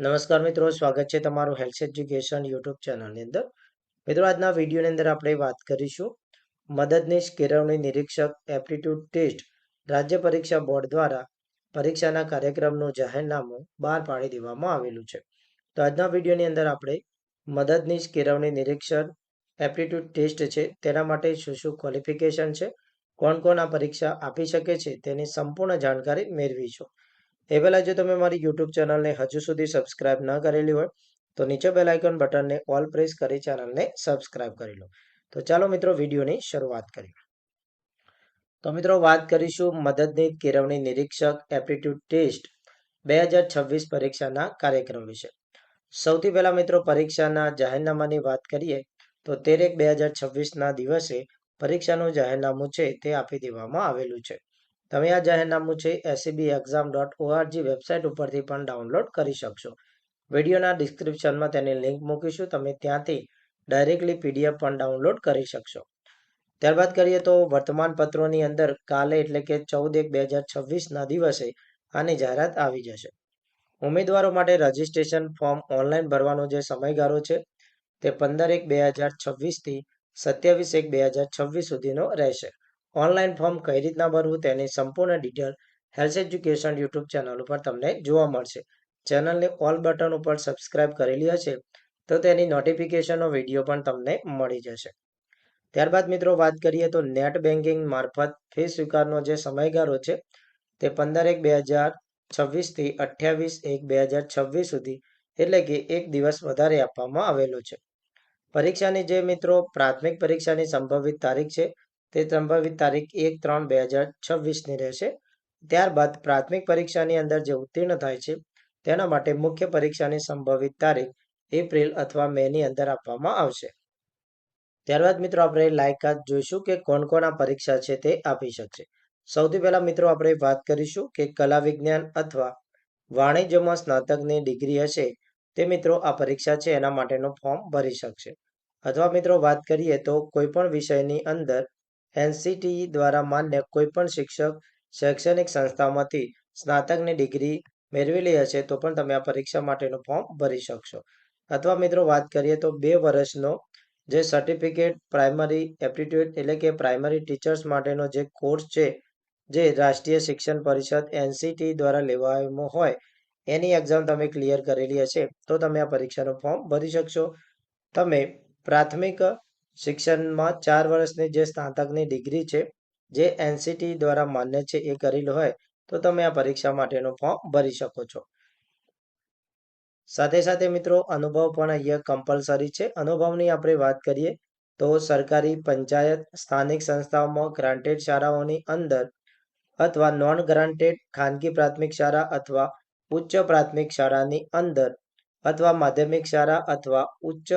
નમસ્કાર મિત્રો, સ્વાગત છે તમારું હેલ્થ એજ્યુકેશન યુટ્યુબ ચેનલની અંદર. મિત્રો, આજના વિડીયોની અંદર આપણે વાત કરીશું મદદનીશ કેળવણી નિરીક્ષક એપ્ટિટ્યૂડ ટેસ્ટ રાજ્ય પરીક્ષા બોર્ડ દ્વારા પરીક્ષાના કાર્યક્રમનું જાહેરનામું બહાર પાડી દેવામાં આવેલું છે. તો આજના વિડીયોની અંદર આપણે મદદનીશ કેળવણી નિરીક્ષક એપ્ટિટ્યૂડ ટેસ્ટ છે, તેના માટે શું શું ક્વોલિફિકેશન છે, કોણ કોણ આ પરીક્ષા આપી શકે છે, તેની સંપૂર્ણ જાણકારી મેળવીશું. એ પહેલાં જો તમે મારી યુટ્યુબ ચેનલને હજુ સુધી સબસ્ક્રાઇબ ન કરેલી હોય, તો નીચે બેલ બટનને ઓલ પ્રેસ કરી ચેનલને સબસ્ક્રાઇબ કરી લો. તો ચાલો મિત્રો વિડીયોની શરૂઆત કરીએ. તો મિત્રો વાત કરીશું મદદની કેળવણી નિરીક્ષક એપ્ટિટ્યૂડ ટેસ્ટ બે હજાર છવ્વીસ પરીક્ષાના કાર્યક્રમ વિશે. સૌથી પહેલા મિત્રો પરીક્ષાના જાહેરનામાની વાત કરીએ, તો તેર એક બે હજાર છવ્વીસના દિવસે પરીક્ષાનું જાહેરનામું છે તે આપી દેવામાં આવેલું છે. તમે આ જાહેરનામું છે ACB exam dot ORG website ઉપરથી પણ ડાઉનલોડ કરી શકશો. વિડીયોના ડિસ્ક્રિપ્શનમાં તેની લિંક મૂકીશું. તમે ત્યાંથી ડાયરેક્ટલી પીડીએફ પણ ડાઉનલોડ કરી શકશો. ત્યારબાદ કરીએ તો વર્તમાન પત્રોની અંદર કાલે એટલે કે ચૌદ એક બે હજાર છવ્વીસના દિવસે આની જાહેરાત આવી જશે. ઉમેદવારો માટે રજીસ્ટ્રેશન ફોર્મ ઓનલાઈન ભરવાનો જે સમયગાળો છે તે પંદર એક બે હજાર છવ્વીસથી સત્યાવીસ એક બે હજાર છવ્વીસ સુધીનો રહેશે. ઓનલાઈન ફોર્મ કઈ રીતના ભરવું તેની સંપૂર્ણ detail health education YouTube channel ઉપર તમને જોવા મળશે. ચેનલને ઓલ બટન ઉપર સબસ્ક્રાઇબ કરેલી હશે તો તેની નોટિફિકેશનનો વીડિયો પણ તમને મળી જશે. ત્યારબાદ મિત્રો વાત કરીએ તો નેટ બેન્કિંગ મારફત ફી સ્વીકારનો જે સમયગાળો છે તે પંદર એક બે હજાર છવ્વીસથી અઠ્યાવીસ એક બે હજાર છવ્વીસ સુધી એટલે કે એક દિવસ વધારે આપવામાં આવેલો છે. પરીક્ષાની જે મિત્રો પ્રાથમિક પરીક્ષાની સંભવિત તારીખ છે તે સંભવિત તારીખ એક ત્રણ બે હજાર છવ્વીસની રહેશે. ત્યારબાદ પ્રાથમિક પરીક્ષાની અંદર જે ઉત્તીર્ણ થાય છે, તેના માટે મુખ્ય પરીક્ષાની સંભવિત તારીખ એપ્રિલ અથવા મેની અંદર આપવામાં આવશે. ત્યારબાદ મિત્રો આપણે લાયકાત જોઈશું કે કોણ કોણ આ પરીક્ષા છે તે આપી શકશે. સૌથી પહેલા મિત્રો આપણે વાત કરીશું કે કલા વિજ્ઞાન અથવા વાણિજ્યમાં સ્નાતકની ડિગ્રી હશે તે મિત્રો આ પરીક્ષા છે એના માટેનું ફોર્મ ભરી શકશે. અથવા મિત્રો વાત કરીએ તો કોઈ પણ વિષયની અંદર એનસીટી દ્વારા માન્ય કોઈપણ શિક્ષક શૈક્ષણિક સંસ્થામાંથી સ્નાતકની ડિગ્રી મેળવેલી હશે તો પણ તમે આ પરીક્ષા માટેનું ફોર્મ ભરી શકશો. અથવા મિત્રો વાત કરીએ તો બે વર્ષનો જે સર્ટિફિકેટ પ્રાઇમરી એપ્ટિટ્યૂડ એટલે કે પ્રાઇમરી ટીચર્સ માટેનો જે કોર્સ છે, જે રાષ્ટ્રીય શિક્ષણ પરિષદ એનસીટી દ્વારા લેવામાં હોય, એની એક્ઝામ તમે ક્લિયર કરેલી હશે, તો તમે આ પરીક્ષાનું ફોર્મ ભરી શકશો. તમે પ્રાથમિક શિક્ષણમાં ચાર વર્ષની જે સ્નાતકની ડિગ્રી છે, જે એનસીટી દ્વારા માન્ય છે એ કરેલું હોય, તો તમે આ પરીક્ષા માટેનું ફોર્મ ભરી શકો છો. સાથે સાથે મિત્રો, અનુભવ પણ અહીંયા કમ્પલસરી છે. અનુભવની આપણે વાત કરીએ, તો સરકારી પંચાયત, સ્થાનિક સંસ્થાઓમાં ગ્રાન્ટેડ શાળાઓની અંદર અથવા નોન ગ્રાન્ટેડ ખાનગી પ્રાથમિક શાળા અથવા ઉચ્ચ પ્રાથમિક શાળાની અંદર અથવા માધ્યમિક શાળા અથવા ઉચ્ચ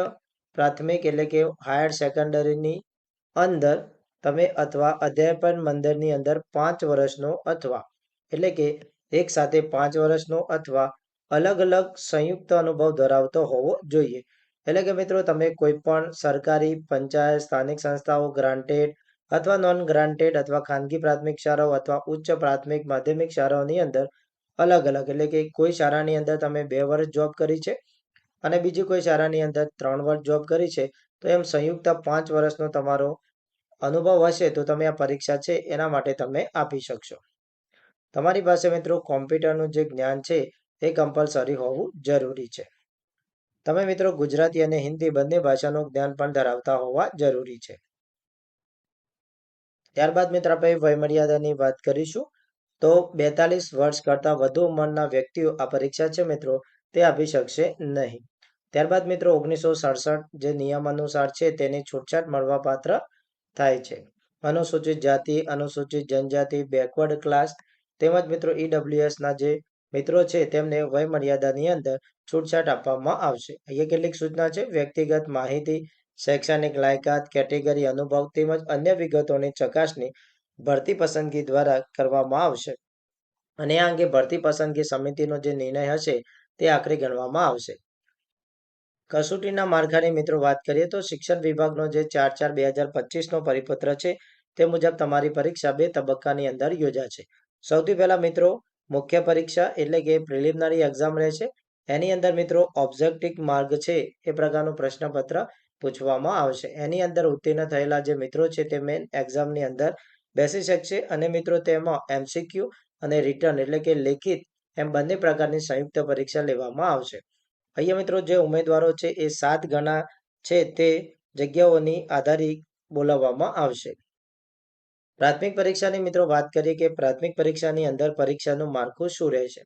પ્રાથમિક એટલે કે હાયર સેકન્ડરીની અંદર તમે અથવા અધ્યાપન મંદિરની અંદર પાંચ વર્ષનો અથવા એટલે કે એક સાથે પાંચ વર્ષનો અથવા અલગ અલગ સંયુક્ત અનુભવ ધરાવતો હોવો જોઈએ. એટલે કે મિત્રો તમે કોઈ પણ સરકારી, પંચાયત, સ્થાનિક સંસ્થાઓ ગ્રાન્ટેડ અથવા નોન ગ્રાન્ટેડ અથવા ખાનગી પ્રાથમિક શાળાઓ અથવા ઉચ્ચ પ્રાથમિક માધ્યમિક શાળાઓની અંદર અલગ અલગ એટલે કે કોઈ શાળાની અંદર તમે બે વર્ષ જોબ કરી છે અને બીજી કોઈ શાળાની અંદર ત્રણ વર્ષ જોબ કરી છે, તો એમ સંયુક્ત પાંચ વર્ષનો તમારો અનુભવ હશે, તો તમે આ પરીક્ષા છે, એના માટે તમે આપી શકશો. તમારી પાસે મિત્રો કોમ્પ્યુટરનું જે જ્ઞાન છે, એ કમ્પલસરી હોવું જરૂરી છે. તમે મિત્રો ગુજરાતી અને હિન્દી બંને ભાષાનું જ્ઞાન પણ ધરાવતા હોવા જરૂરી છે. ત્યારબાદ મિત્રો આપણે વયમર્યાદાની વાત કરીશું, તો બેતાલીસ વર્ષ કરતાં વધુ ઉંમરના વ્યક્તિઓ આ પરીક્ષા છે મિત્રો, તે આપી શકશે નહીં. ત્યારબાદ મિત્રો ઓગણીસો સડસઠ જે નિયમ અનુસાર છે તેની છૂટછાટ મળવા પાત્ર થાય છે. અનુસૂચિત જાતિ, અનુસૂચિત જનજાતિ બેકવર્ડ ક્લાસ તેમજ મિત્રો ઈડબ્લ્યુએસના જે મિત્રો છે તેમને વય મર્યાદાની અંદર છૂટછાટ આપવામાં આવશે. અહીંયા કેટલીક સૂચના છે? વ્યક્તિગત માહિતી, શૈક્ષણિક લાયકાત, કેટેગરી, અનુભવ તેમજ અન્ય વિગતોની ચકાસણી ભરતી પસંદગી દ્વારા કરવામાં આવશે. અને આ અંગે ભરતી પસંદગી સમિતિનો જે નિર્ણય હશે તે આખરી ગણવામાં આવશે. કસોટીના માળખાની મિત્રો વાત કરીએ તો શિક્ષણ વિભાગનો જે ચાર ચાર બે હજાર પચીસનો પરિપત્ર છે, તે મુજબ તમારી પરીક્ષા બે તબક્કાની અંદર યોજાશે સૌથી પહેલા મિત્રો, મુખ્ય પરીક્ષા એટલે કે પ્રિલિમિનરી એક્ઝામ રહેશે. એની અંદર મિત્રો, ઓબ્જેક્ટિવ માર્ગ છે એ પ્રકારનું પ્રશ્નપત્ર પૂછવામાં આવશે. એની અંદર ઉત્તીર્ણ થયેલા જે મિત્રો છે તે મેન એક્ઝામની અંદર બેસી શકશે અને મિત્રો તેમાં એમસીક્યુ અને રિટર્ન એટલે કે લેખિત એમ બંને પ્રકારની સંયુક્ત પરીક્ષા લેવામાં આવશે. અહીંયા મિત્રો જે ઉમેદવારો છે એ સાત ગણા છે તે જગ્યાઓની આધારિત બોલાવવામાં આવશે. પ્રાથમિક પરીક્ષાની મિત્રો વાત કરીએ કે પ્રાથમિક પરીક્ષાની અંદર પરીક્ષાનું માળખું શું રહેશે?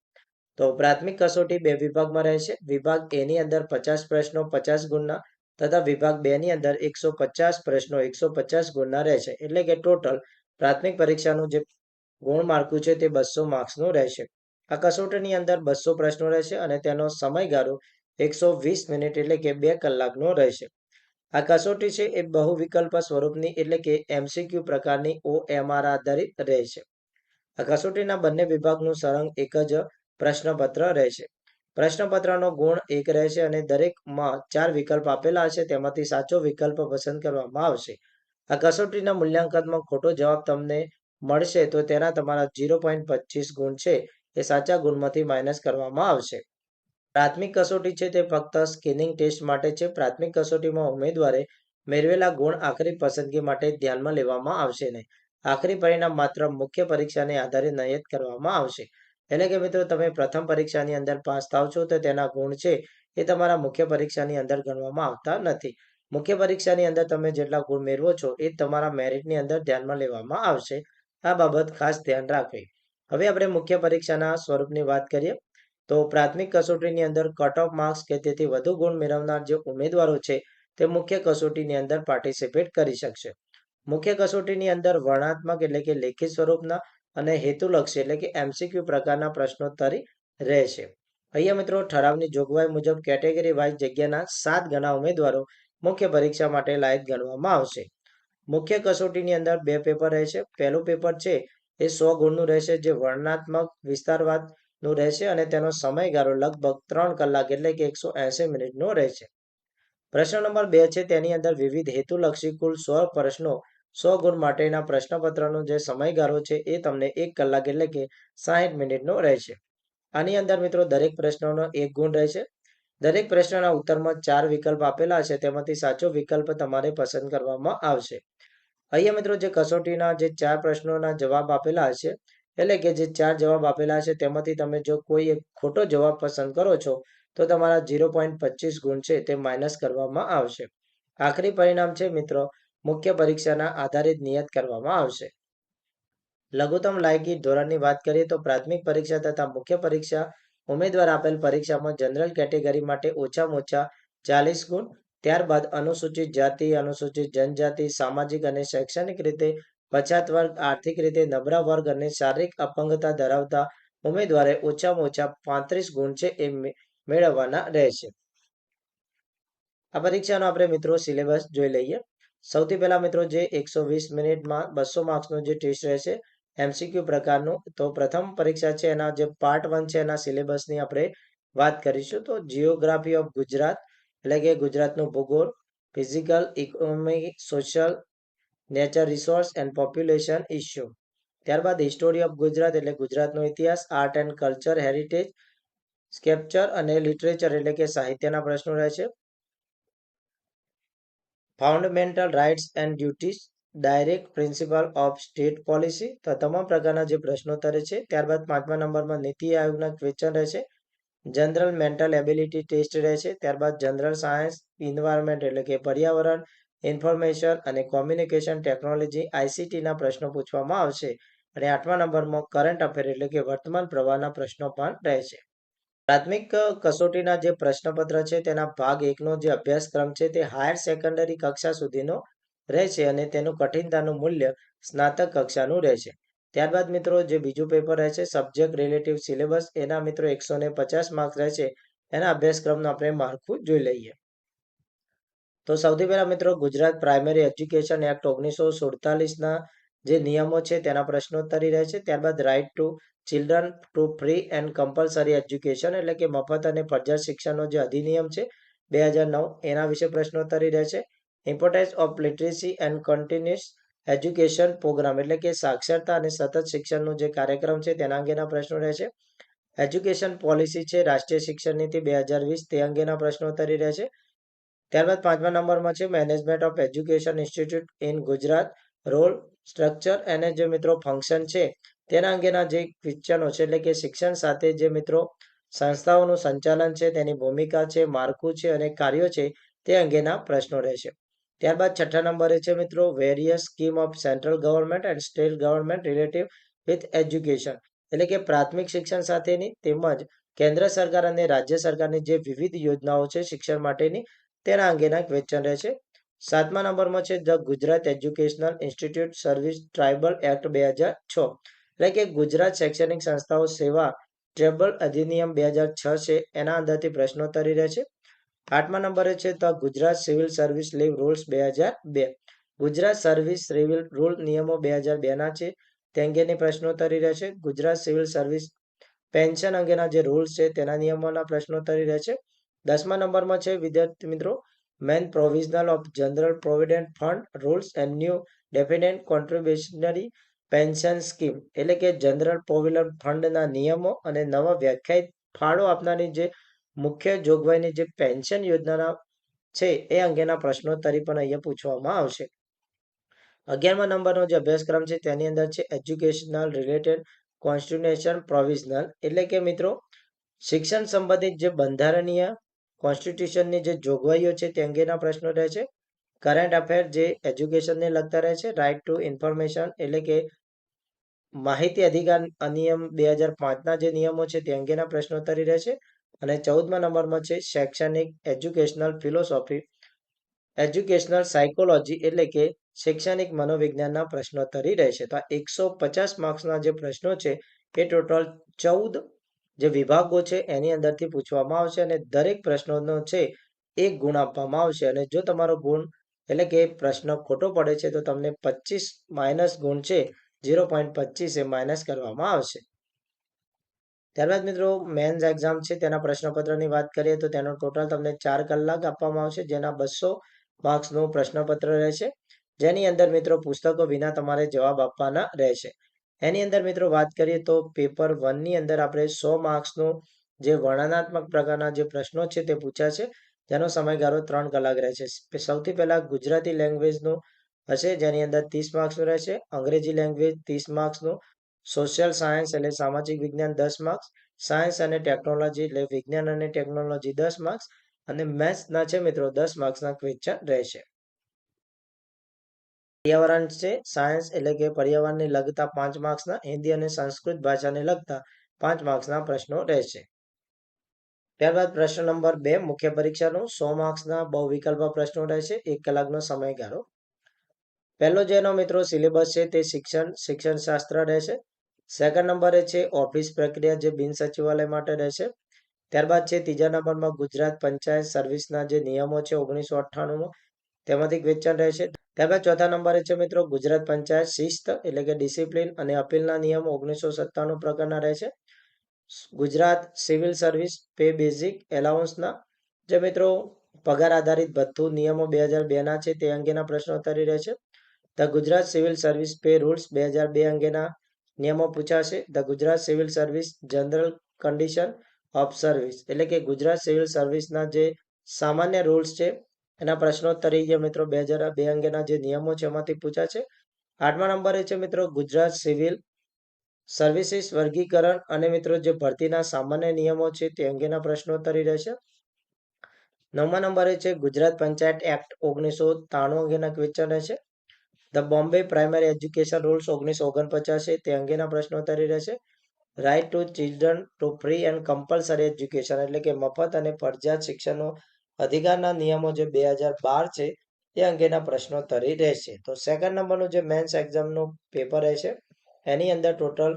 તો પ્રાથમિક કસોટી બે વિભાગમાં રહેશે. વિભાગ એની અંદર પચાસ પ્રશ્નો પચાસ ગુણના તથા વિભાગ બે ની અંદર એકસો પચાસ પ્રશ્નો એકસો પચાસ ગુણના રહેશે. એટલે કે ટોટલ પ્રાથમિક પરીક્ષાનું જે ગુણ માળખું છે તે બસો માર્ક્સનું રહેશે. આ કસોટીની અંદર બસો પ્રશ્નો રહેશે અને તેનો સમયગાળો એકસો વીસ મિનિટ એટલે કે બે કલાકનો રહેશે. આ કસોટી છે, એ બહુ વિકલ્પ સ્વરૂપની એટલે કે એમસીક્યુ પ્રકારની ઓએમઆર આધારિત રહેશે. આ કસોટીના બંને વિભાગનું સળંગ એક જ પ્રશ્નપત્ર રહેશે. પ્રશ્નપત્રનો ગુણ એક રહેશે અને દરેકમાં ચાર વિકલ્પ આપેલા હશે, તેમાંથી સાચો વિકલ્પ પસંદ કરવામાં આવશે. આ કસોટીના મૂલ્યાંકનમાં ખોટો જવાબ તમને મળશે, તો તેના તમારા ઝીરો પોઈન્ટ પચીસ ગુણ છે, એ સાચા ગુણમાંથી માઇનસ કરવામાં આવશે. પ્રાથમિક કસોટી છે તે ફક્ત સ્કિનિંગ ટેસ્ટ માટે છે. પ્રાથમિક કસોટીમાં ઉમેદવારે મેળવેલા ગુણ આખરી પસંદગી માટે ધ્યાનમાં લેવામાં આવશે નહીં. આખરી પરિણામ માત્ર મુખ્ય પરીક્ષાને આધારે નિયત કરવામાં આવશે. એટલે કે મિત્રો, તમે પ્રથમ પરીક્ષાની અંદર પાસ થાવ છો તો તેના ગુણ છે એ તમારા મુખ્ય પરીક્ષાની અંદર ગણવામાં આવતા નથી. મુખ્ય પરીક્ષાની અંદર તમે જેટલા ગુણ મેળવો છો એ તમારા મેરિટની અંદર ધ્યાનમાં લેવામાં આવશે. આ બાબત ખાસ ધ્યાન રાખવી. હવે આપણે મુખ્ય પરીક્ષાના સ્વરૂપની વાત કરીએ. તો પ્રાથમિક કસોટીની અંદર કટ ઓફ માર્ક્સ કે તેથી વધુ ગુણ મેળવનાર જે ઉમેદવારો છે, તે મુખ્ય કસોટીની અંદર પાર્ટિસિપેટ કરી શકશે. મુખ્ય કસોટીની અંદર વર્ણાત્મક એટલે કે લેખિત સ્વરૂપના અને હેતુલક્ષી એટલે કે એમસીક્યુ પ્રકારના પ્રશ્નોત્તરી રહેશે. અહીંયા મિત્રો ઠરાવની જોગવાઈ મુજબ કેટેગરી વાઇઝ જગ્યાના સાત ગણા ઉમેદવારો મુખ્ય પરીક્ષા માટે લાયક ગણવામાં આવશે. મુખ્ય કસોટીની અંદર બે પેપર રહેશે. પહેલું પેપર છે, એ સો ગુણનું રહેશે, જે વર્ણનાત્મક વિસ્તારવાદનું રહેશે અને તેનો સમયગાળો લગભગ ત્રણ કલાક એટલે કે એકસો એંસી મિનિટનો રહેશે. પ્રશ્ન નંબર બે છે, તેની અંદર વિવિધ હેતુલક્ષી કુલ સો પ્રશ્નો, સો ગુણ માટેના પ્રશ્નપત્રનો જે સમયગાળો છે એ તમને એક કલાક એટલે કે સાહીઠ મિનિટનો રહેશે. આની અંદર મિત્રો દરેક પ્રશ્નોનો એક ગુણ રહેશે. દરેક પ્રશ્નના ઉત્તરમાં ચાર વિકલ્પ આપેલા છે, તેમાંથી સાચો વિકલ્પ તમારે પસંદ કરવામાં આવશે. અહીંયા મિત્રો જે કસોટીના જે ચાર પ્રશ્નોના જવાબ આપેલા હશે એટલે કે જે ચાર જવાબ આપેલા છે, તેમાંથી તમે જો કોઈ એક ખોટો જવાબ પસંદ કરો છો, તો તમારા ઝીરો ગુણ છે, તે માઇનસ કરવામાં આવશે. આખરી પરિણામ છે મિત્રો, મુખ્ય પરીક્ષાના આધારિત નિયત કરવામાં આવશે. લઘુત્તમ લાયકી ધોરણની વાત કરીએ તો પ્રાથમિક પરીક્ષા તથા મુખ્ય પરીક્ષા, ઉમેદવાર આપેલ પરીક્ષામાં જનરલ કેટેગરી માટે ઓછામાં ઓછા ચાલીસ ગુણ, ત્યારબાદ અનુસૂચિત જાતિ, અનુસૂચિત જનજાતિ, સામાજિક અને શૈક્ષણિક રીતે પછાત વર્ગ આર્થિક રીતે નબળા વર્ગ અને શારીરિક અપંગતા ધરાવતા ઉમેદવારે ઓછામાં ઓછા પાંત્રીસ ગુણ છે એ મેળવવાના રહેશે. આ પરીક્ષાનો આપણે મિત્રો સિલેબસ જોઈ લઈએ. સૌથી પહેલા મિત્રો જે એકસો વીસ મિનિટમાં બસો માર્ક્સનો જે ટેસ્ટ રહેશે, એમસીક્યુ પ્રકારનું, તો પ્રથમ પરીક્ષા છે એના જે પાર્ટ વન છે એના સિલેબસની આપણે વાત કરીશું. તો જીઓગ્રાફી ઓફ ગુજરાત, એટલે કે ગુજરાતનું ભૂગોળ, physical economic social nature resource and population issue ત્યારબાદ હિસ્ટોરી ઓફ ગુજરાત એટલે ગુજરાતનો ઇતિહાસ art and culture heritage sculpture અને લિટરેચર એટલે કે સાહિત્યના પ્રશ્નો રહેશે fundamental rights and duties direct principle of state policy તો તમામ પ્રકારના જે પ્રશ્નો તરે છે. ત્યારબાદ પાંચમા નંબરમાં નીતિ આયોગના ક્વેશ્ચન રહેશે જનરલ મેન્ટલ એબિલિટી ટેસ્ટ રહેશે ત્યારબાદ જનરલ સાયન્સ ઇન્વાયરમેન્ટ એટલે કે પર્યાવરણ ઇન્ફોર્મેશન અને કોમ્યુનિકેશન ટેકનોલોજી આઈસીટીના પ્રશ્નો પૂછવામાં આવશે. અને આઠમા નંબરમાં કરંટ અફેર એટલે કે વર્તમાન પ્રવાહના પ્રશ્નો પણ રહેશે. પ્રાથમિક કસોટીના જે પ્રશ્નપત્ર છે તેના ભાગ એકનો જે અભ્યાસક્રમ છે તે હાયર સેકન્ડરી કક્ષા સુધીનો રહેશે અને તેનું કઠિનતાનું મૂલ્ય સ્નાતક કક્ષાનું રહેશે. ત્યારબાદ મિત્રો જે બીજું પેપર રહેશે સબ્જેક્ટ રિલેટિવ સિલેબસ એના મિત્રો એકસો ને પચાસ માર્ક્સ રહેશે. એના અભ્યાસક્રમનું આપણે માળખું જોઈ લઈએ. તો સૌથી પહેલા મિત્રો ગુજરાત પ્રાઇમરી એજ્યુકેશન એક્ટ ઓગણીસો સુડતાલીસના જે નિયમો છે તેના પ્રશ્નોત્તરી રહેશે ત્યારબાદ right to children to free and compulsory education એટલે કે મફત અને ફરજિયાત શિક્ષણનો જે અધિનિયમ છે બે હજાર નવ એના વિશે પ્રશ્નોત્તરી રહેશે importance of literacy and continuous education programme એટલે કે સાક્ષરતા અને સતત શિક્ષણનો જે કાર્યક્રમ છે તેના અંગેના પ્રશ્નો રહે છે. એજ્યુકેશન પોલિસી છે રાષ્ટ્રીય શિક્ષણ નીતિ બે હજાર વીસ તે અંગેના પ્રશ્નોત્તરી રહેશે ત્યારબાદ પાંચમા નંબરમાં છે management of education institute in Gujarat role structure અને જે મિત્રો ફંક્શન છે, તેના અંગેના જે ક્વેશ્ચનો છે, એટલે કે શિક્ષણ સાથે જે મિત્રો સંસ્થાઓનું સંચાલન છે, તેની ભૂમિકા છે, માળખું છે અને કાર્યો છે, તે અંગેના પ્રશ્નો રહેશે. ત્યારબાદ છઠ્ઠા નંબરે છે મિત્રો various scheme of central government and state government relative with education એટલે કે પ્રાથમિક શિક્ષણ સાથેની તેમજ કેન્દ્ર સરકાર અને રાજ્ય સરકારની જે વિવિધ યોજનાઓ છે, શિક્ષણ માટેની તેના અંગેના ક્વેશ્ચન રહેશે સાતમા નંબરમાં છે the Gujarat educational institute service tribal act બે હજાર છ. એટલે કે ગુજરાત શૈક્ષણિક સંસ્થાઓ સેવા ટ્રેબલ અધિનિયમ બે હજાર છ છે, એના અંદરથી પ્રશ્નોત્તરી રહેશે આઠમા નંબરે છે the Gujarat civil service leave rules બે હજાર બે. ગુજરાત સર્વિસ સિવિલ રૂલ નિયમો બે હજાર બેના છે, તે અંગેની પ્રશ્નોત્તરી રહેશે ગુજરાત સિવિલ સર્વિસ પેન્શન અંગેના જે રૂલ્સ છે, તેના નિયમોના પ્રશ્નોત્તરી રહેશે દસમા નંબરમાં છે વિદ્યાર્થી મિત્રો, main provisional of general provident fund, rules and new definite contributory pension scheme. એટલે કે જનરલ પ્રોવિડન્ટ ફંડના નિયમો અને નવા વ્યાખ્યાયિત ફાળો આપનારની જે મુખ્ય જોગવાઈની જે પેન્શન યોજનાના છે એ અંગેના પ્રશ્નોત્તરી પણ અહીંયા પૂછવામાં આવશે. અગિયારમા નંબરનો જે અભ્યાસક્રમ છે તેની અંદર છે એજ્યુકેશનલ રિલેટેડ કોન્સ્ટિટ્યુશન પ્રોવિઝનલ. એટલે કે મિત્રો, શિક્ષણ સંબંધિત જે બંધારણીય કોન્સ્ટિટ્યુશનની જે જોગવાઈઓ છે તે અંગેના પ્રશ્નો રહે છે. કરંટ અફેર જે એજ્યુકેશનને લગતા રહે છે રાઇટ ટુ ઇન્ફોર્મેશન એટલે કે માહિતી અધિકાર અનિયમ બે હજાર પાંચના જે નિયમો છે તે અંગેના પ્રશ્નોત્તરી રહેશે અને ચૌદમા નંબરમાં છે, શૈક્ષણિક એજ્યુકેશનલ ફિલોસોફી. એજ્યુકેશનલ સાયકોલોજી એટલે કે શૈક્ષણિક મનોવિજ્ઞાનના પ્રશ્નોત્તરી રહેશે તો આ એકસો પચાસ માર્ક્સના જે પ્રશ્નો છે, એ ટોટલ ચૌદ જે વિભાગો છે એની અંદરથી પૂછવામાં આવશે અને દરેક પ્રશ્નોનો છે એક ગુણ આપવામાં આવશે. અને જો તમારો ગુણ એટલે કે પ્રશ્ન ખોટો પડે છે તો તમને પચીસ માઇનસ ગુણ છે ઝીરો પોઈન્ટ પચીસ એ માઇનસ કરવામાં આવશે. ત્યારબાદ મિત્રો મેન્સ એક્ઝામ છે તેના પ્રશ્નપત્રની વાત કરીએ તો તેનો ટોટલ તમને ચાર કલાક આપવામાં આવશે જેના બસો માર્ક્સનું પ્રશ્નપત્ર રહેશે. જેની અંદર મિત્રો પુસ્તકો વિના તમારે જવાબ આપવાના રહેશે. એની અંદર મિત્રો વાત કરીએ તો પેપર વનની અંદર આપણે સો માર્ક્સનું જે વર્ણનાત્મક પ્રકારના જે પ્રશ્નો છે તે પૂછ્યા છે, જેનો સમયગાળો ત્રણ કલાક રહેશે સૌથી પહેલા ગુજરાતી લેંગ્વેજનું હશે, જેની અંદર ત્રીસ માર્ક્સનું રહેશે, અંગ્રેજી લેંગ્વેજ ત્રીસ માર્ક્સનું સોશિયલ સાયન્સ એટલે સામાજિક વિજ્ઞાન દસ માર્ક્સ સાયન્સ અને ટેકનોલોજી એટલે વિજ્ઞાન અને ટેકનોલોજી દસ માર્ક્સ અને મેથ્સના છે મિત્રો દસ માર્ક્સના ક્વેશ્ચન રહેશે. પર્યાવરણ છે. સાયન્સ એટલે કે પર્યાવરણને લગતા પાંચ માર્ક્સના હિન્દી અને સંસ્કૃત ભાષાને લગતા પાંચ માર્ક્સના પ્રશ્નો રહેશે ત્યારબાદ પ્રશ્ન નંબર બે, મુખ્ય પરીક્ષાનો સો માર્ક્સના બહુ વિકલ્પ પ્રશ્નો રહેશે એક કલાકનો સમયગાળો. પહેલો જેનો મિત્રો સિલેબસ છે તે શિક્ષણ શિક્ષણ શાસ્ત્ર રહેશે સેકન્ડ નંબરે છે ઓફિસ પ્રક્રિયા જે બિન સચિવાલય માટે રહેશે ત્યારબાદ છે ત્રીજા નંબરમાં ગુજરાત પંચાયત સર્વિસના જે નિયમો છે ઓગણીસો અઠ્ઠાણુંમાં, તેમાંથી ક્વેશ્ચન રહેશે ત્યારબાદ ચોથા નંબરે છે મિત્રો ગુજરાત પંચાયત શિસ્ત એટલે કે ડિસિપ્લિન અને અપીલના નિયમો ઓગણીસો સત્તાણું પ્રકારના રહેશે Gujarat civil service pay basic એલાઉન્સના જે મિત્રો પગાર આધારિત ભથ્થું નિયમો બે હજાર બેના છે તે અંગેના પ્રશ્નો ઉત્તરી રહે છે. The Gujarat civil service pay rules બે હજાર બે અંગેના નિયમો પૂછાશે. The Gujarat civil service general condition of service એટલે કે ગુજરાત સિવિલ સર્વિસના જે સામાન્ય રૂલ્સ છે એના પ્રશ્નોત્તરી જે મિત્રો બે હજાર બે અંગેના જે નિયમો છે, એમાંથી પૂછાશે આઠમા નંબરે છે મિત્રો, ગુજરાત સિવિલ સર્વિસીસ વર્ગીકરણ અને મિત્રો જે ભરતીના સામાન્ય નિયમો છે, તે અંગેના પ્રશ્નોત્તરી રહેશે. નવમા નંબરે છે, ગુજરાત પંચાયત એક્ટ ઓગણીસો ત્રાણું અંગેના ક્વેશ્ચન રહેશે. The Bombay primary education rules ઓગણીસો ઓગણપચાસ છે, તે અંગેના પ્રશ્નોત્તરી રહેશે. Right to children to free and compulsory education, એટલે કે મફત અને ફરજિયાત શિક્ષણનો અધિકારના નિયમો જે બે હજાર બાર છે, એ અંગેના પ્રશ્નોત્તરી રહેશે. તો સેકન્ડ નંબરનું જે મેન્સ એક્ઝામનું પેપર રહેશે, એની અંદર ટોટલ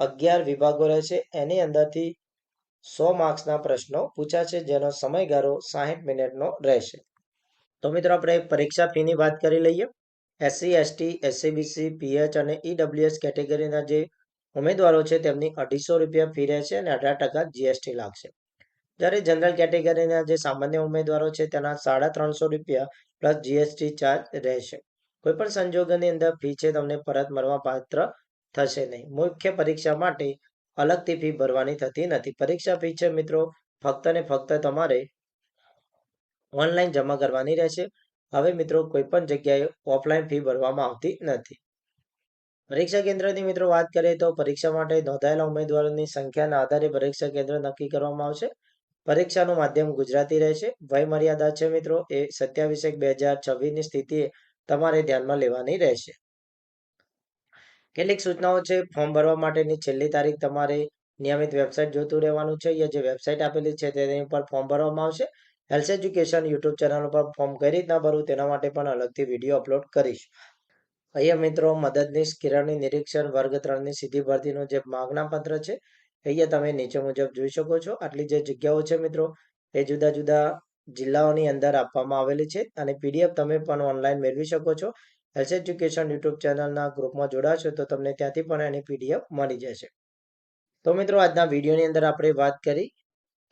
અગિયાર વિભાગો રહેશે. એની અંદરથી સો માર્ક્સના પ્રશ્નો પૂછાશે જેનો સમયગાળો સાહીઠ મિનિટનો રહેશે. તો મિત્રો આપણે પરીક્ષા ફીની વાત કરી લઈએ. એસસી એસટી એસસીબીસી પીએચ અને ઈડબ્લ્યુએસ કેટેગરીના જે ઉમેદવારો છે, તેમની અઢીસો રૂપિયા ફી રહેશે અને અઢાર ટકા જીએસટી લાગશે. જ્યારે જનરલ કેટેગરીના જે સામાન્ય ઉમેદવારો છે, તેના સાડા ત્રણસો રૂપિયા પ્લસ જીએસટી ચાર્જ રહેશે. કોઈપણ સંજોગોની અંદર ફી છે, તમને પરત મળવા પાત્ર થશે નહીં. મુખ્ય પરીક્ષા માટે અલગથી ફી ભરવાની થતી નથી. પરીક્ષા ફી છે, મિત્રો, ફક્ત ને ફક્ત તમારે ઓનલાઈન જમા કરવાની રહેશે. હવે, મિત્રો કોઈ પણ જગ્યાએ ઓફલાઈન ફી ભરવામાં આવતી નથી. પરીક્ષા કેન્દ્રની, મિત્રો, વાત કરીએ તો પરીક્ષા માટે નોંધાયેલા ઉમેદવારોની સંખ્યાના આધારે પરીક્ષા કેન્દ્ર નક્કી કરવામાં આવશે. પરીક્ષાનું માધ્યમ ગુજરાતી રહેશે. વય મર્યાદા છે મિત્રો, એ સત્યાવીસ એક બે હજાર છવ્વીસની સ્થિતિએ તમારે ધ્યાનમાં લેવાની રહેશે. કેટલીક સૂચનાઓ છે, ફોર્મ ભરવા માટેની છેલ્લી તારીખ તમારે નિયમિત વેબસાઇટ જોતું રહેવાનું છે. જે વેબસાઇટ આપેલી છે તેની ઉપર ફોર્મ ભરવામાં આવશે. હેલ્થ એજ્યુકેશન યુટ્યુબ ચેનલ ઉપર ફોર્મ કઈ રીતના ભરવું તેના માટે પણ અલગથી વીડિયો અપલોડ કરીશ. અહીંયા મિત્રો મદદનીશ કિરણની નિરીક્ષણ વર્ગ ત્રણની સીધી ભરતીનું જે માગણા પત્ર છે અહીંયા તમે નીચે મુજબ જોઈ શકો છો. આટલી જે જગ્યાઓ છે મિત્રો, એ જુદા જુદા જિલ્લાઓની અંદર આપવામાં આવેલી છે અને પીડીએફ તમે પણ ઓનલાઈન મેળવી શકો છો. હેલ્થ એજ્યુકેશન યુટ્યુબ ચેનલના ગ્રુપમાં જોડાશો તો તમને ત્યાંથી પણ એની પીડીએફ મળી જશે. તો મિત્રો, આજના વિડીયોની અંદર આપણે વાત કરી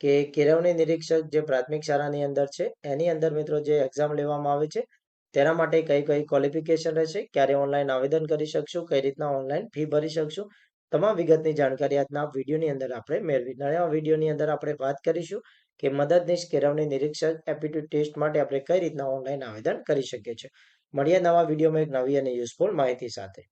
કે કેળવણી નિરીક્ષક જે પ્રાથમિક શાળાની અંદર છે, એની અંદર મિત્રો જે એક્ઝામ લેવામાં આવે છે, તેના માટે કઈ કઈ ક્વોલિફિકેશન રહેશે, ક્યારે ઓનલાઈન આવેદન કરી શકશું, કઈ રીતના ઓનલાઈન ફી ભરી શકશું તમામ વિગતની જાણકારી આજના વિડીયોની અંદર આપણે મેળવી નવા વિડીયોની અંદર આપણે વાત કરીશું કે મદદનીશ કેળવણી નિરીક્ષક એપ્ટિટ્યુડ ટેસ્ટ માટે આપણે કઈ રીતના ઓનલાઈન આવેદન કરી શકીએ છીએ. મળીએ નવા વિડીયોમાં એક નવી અને યુઝફુલ માહિતી સાથે.